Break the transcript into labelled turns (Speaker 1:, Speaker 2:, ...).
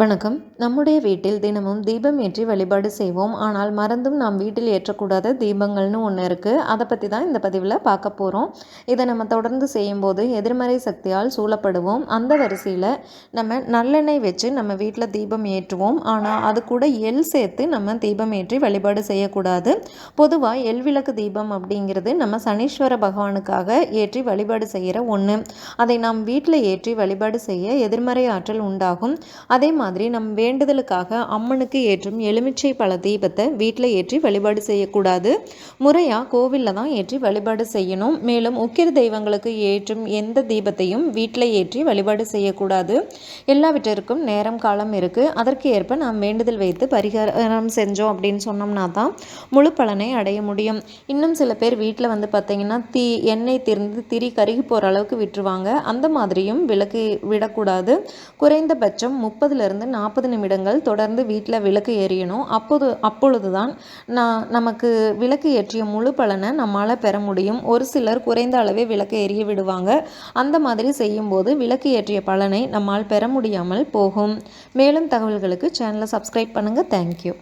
Speaker 1: வணக்கம். நம்முடைய வீட்டில் தினமும் தீபம் ஏற்றி வழிபாடு செய்வோம். ஆனால் மறந்தும் நாம் வீட்டில் ஏற்றக்கூடாத தீபங்கள்னு ஒன்று இருக்குது அதை பற்றி தான் இந்த பதிவில் பார்க்க போகிறோம் இதை நம்ம தொடர்ந்து செய்யும்போது எதிர்மறை சக்தியால் சூழப்படுவோம். அந்த வரிசையில் நம்ம நல்லெண்ணெய் வச்சு நம்ம வீட்டில் தீபம் ஏற்றுவோம். ஆனால் அது கூட எள் சேர்த்து நம்ம தீபம் ஏற்றி வழிபாடு செய்யக்கூடாது. பொதுவாக எள் விளக்கு தீபம் அப்படிங்கிறது நம்ம சனீஸ்வர பகவானுக்காக ஏற்றி வழிபாடு செய்கிற ஒன்று அதை நாம் வீட்டில் ஏற்றி வழிபாடு செய்ய எதிர்மறை ஆற்றல் உண்டாகும். அதே மாதிரி நம் வேண்டுதலுக்காக அம்மனுக்கு ஏற்றும் எலுமிச்சை பழ தீபத்தை வீட்டில் ஏற்றி வழிபாடு செய்யக்கூடாது. முறையாக கோவிலில் தான் ஏற்றி வழிபாடு செய்யணும். மேலும் உக்கிர தெய்வங்களுக்கு ஏற்றும் எந்த தீபத்தையும் வீட்டில் ஏற்றி வழிபாடு செய்யக்கூடாது. எல்லாவற்றிற்கும் நேரம் காலம் இருக்குது அதற்கு ஏற்ப நாம் வேண்டுதல் வைத்து பரிகாரம் செஞ்சோம் அப்படின்னு சொன்னோம்னா தான் முழு பலனை அடைய முடியும். இன்னும் சில பேர் வீட்டில் வந்து பார்த்திங்கன்னா தீ எண்ணெய் திறந்து திரி கருகி போகிற அளவுக்கு விட்டுருவாங்க. அந்த மாதிரியும் விளக்கு விடக்கூடாது. குறைந்தபட்சம் முப்பதுலேருந்து இருந்து நாற்பது நிமிடங்கள் தொடர்ந்து வீட்டில் விளக்கு எரியணும். அப்போது அப்பொழுது தான் நான் நமக்கு விளக்கு ஏற்றிய முழு பலனை நம்மால் பெற முடியும். ஒரு சிலர் குறைந்த அளவே விளக்கு எரிய விடுவாங்க. அந்த மாதிரி செய்யும்போது விளக்கு ஏற்றிய பலனை நம்மால் பெற முடியாமல் போகும். மேலும் தகவல்களுக்கு சேனலை சப்ஸ்கிரைப் பண்ணுங்கள் தேங்க்யூ